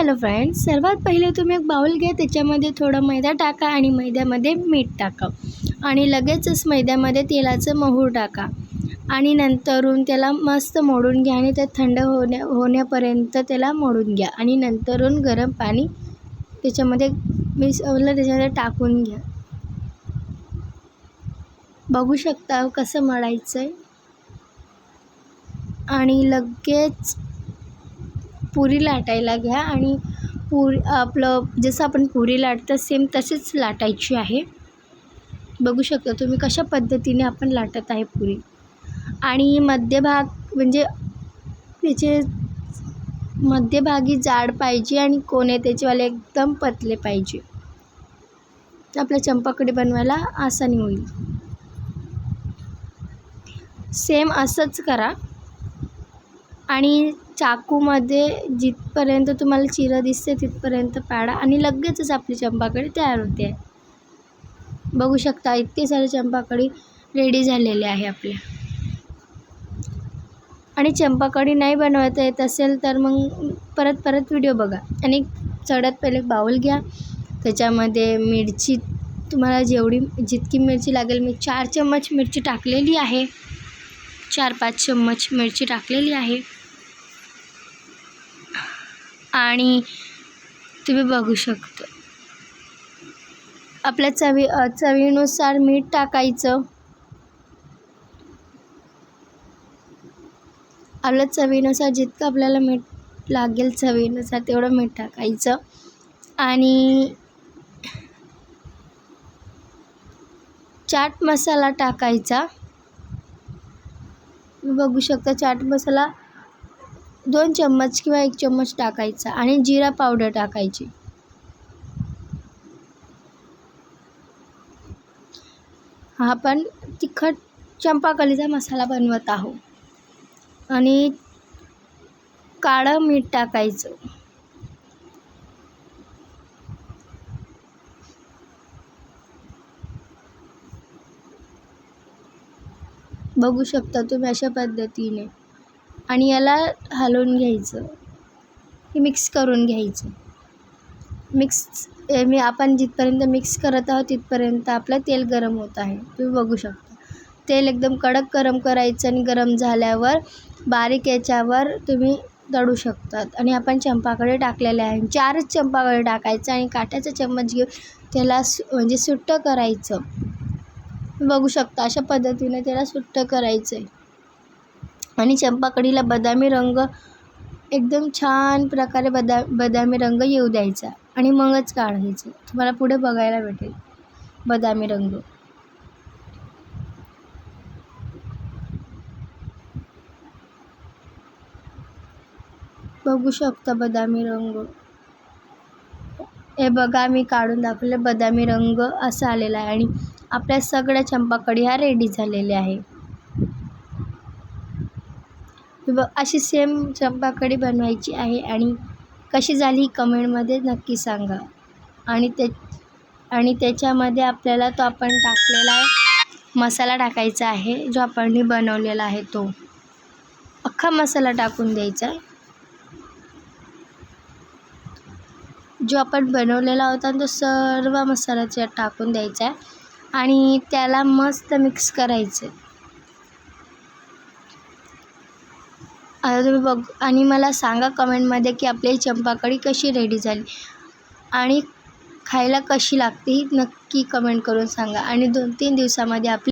Hello friends सर्वात पहिले तुम्ही एक बाउल घ्या त्याच्यामध्ये थोडं मैदा टाका आणि मैद्यामध्ये मीठ टाका. आणि लगेचच मैद्यामध्ये तेलाचं महूर टाका. आणि नंतरून त्याला मस्त मोडून घ्या आणि ते थंड होण्या होण्यापर्यंत त्याला मोडून घ्या. आणि नंतरून गरम पाणी त्याच्यामध्ये मिसळलं त्याच्यामध्ये टाकून घ्या. बघू शकता कसं मळायचं आहे आणि लगेच पुरी लाटायला घ्या आणि पुरी आपलं जसं आपण पुरी लाटतं सेम तसेच लाटायची आहे. बघू शकता तुम्ही कशा पद्धतीने आपण लाटत आहे पुरी. आणि मध्यभाग म्हणजे त्याचे मध्यभागी जाड पाहिजे आणि कोणे त्याचेवाले एकदम पतले पाहिजे. तर आपल्या चंपाकडे बनवायला आसानी होईल. सेम असंच करा. आणि चाकूमध्ये जिथपर्यंत तुम्हाला चिरं दिसते तिथपर्यंत पाडा आणि लगेचच आपली चंपाकडी तयार होते. बघू शकता इतके सारे चंपाकडी रेडी झालेले आहे आपल्या. आणि चंपाकडी नाही बनवता येत असेल तर मग परत परत व्हिडिओ बघा. आणि सगळ्यात पहिले बाऊल घ्या. त्याच्यामध्ये मिरची तुम्हाला जेवढी जितकी मिरची लागेल मी चार चम्मच मिरची टाकलेली आहे. चार पाच चम्मच मिरची टाकलेली आहे. आणि तुम्ही बघू शकता. आपल्या चवी चवीनुसार मीठ टाकायचं. आपल्या चवीनुसार जितकं आपल्याला मीठ लागेल चवीनुसार तेवढं मीठ टाकायचं. आणि चाट मसाला टाकायचा. बघू शकता चाट मसाला दोन चम्मच किंवा एक चम्मच टाकायचा आणि जिरा पावडर टाकायची. हा आपण तिखट चंपाकलीचा मसाला बनवत आहोत. आणि काळं मीठ टाकायचं. बघू शकता तुम्ही अशा पद्धतीने. आणि याला हलवून घ्यायचं. हे मिक्स करून घ्यायचं. मिक्स मी आपण जिथपर्यंत मिक्स करत आहोत तिथपर्यंत आपलं तेल गरम होत आहे. तुम्ही बघू शकता. तेल एकदम कडक गरम करायचं आणि गरम झाल्यावर बारीक याच्यावर तुम्ही तळू शकतात. आणि आपण चंपाकडे टाकलेले आहे. चारच चंपाकडे टाकायचं आणि काट्याचा चम्मच घेऊन त्याला सु म्हणजे सुट्टं करायचं. बघू शकता अशा पद्धतीने त्याला सुट्टं करायचं आहे आणि चंपाकडीला बदामी रंग एकदम छान प्रकारे बदा बदामी रंग येऊ द्यायचा आणि मगच काढायचं. तुम्हाला पुढे बघायला भेटेल बदामी रंग. बघू शकता बदामी रंग. हे बघा मी काढून दाखवले. बदामी रंग असा आलेला आहे आणि आपल्या सगळ्या चंपाकडी ह्या रेडी झालेल्या आहे. व अशी सेम चंपाकडी बनवायची आहे आणि कशी झाली कमेंटमध्ये नक्की सांगा. आणि ते आणि त्याच्यामध्ये आपल्याला तो आपण टाकलेला मसाला टाकायचा आहे जो आपण बनवलेला आहे तो. अख्खा मसाला टाकून द्यायचा. जो आपण बनवलेला होता तो सर्व मसाला टाकून द्यायचा. आहे आणि त्याला मस्त मिक्स करायचं. आता तुम्ही बघ आणि मला सांगा कमेंटमध्ये की आपली चंपाकळी कशी रेडी झाली. आणि खायला कशी लागते ही नक्की कमेंट करून सांगा. आणि दोन तीन दिवसामध्ये आपली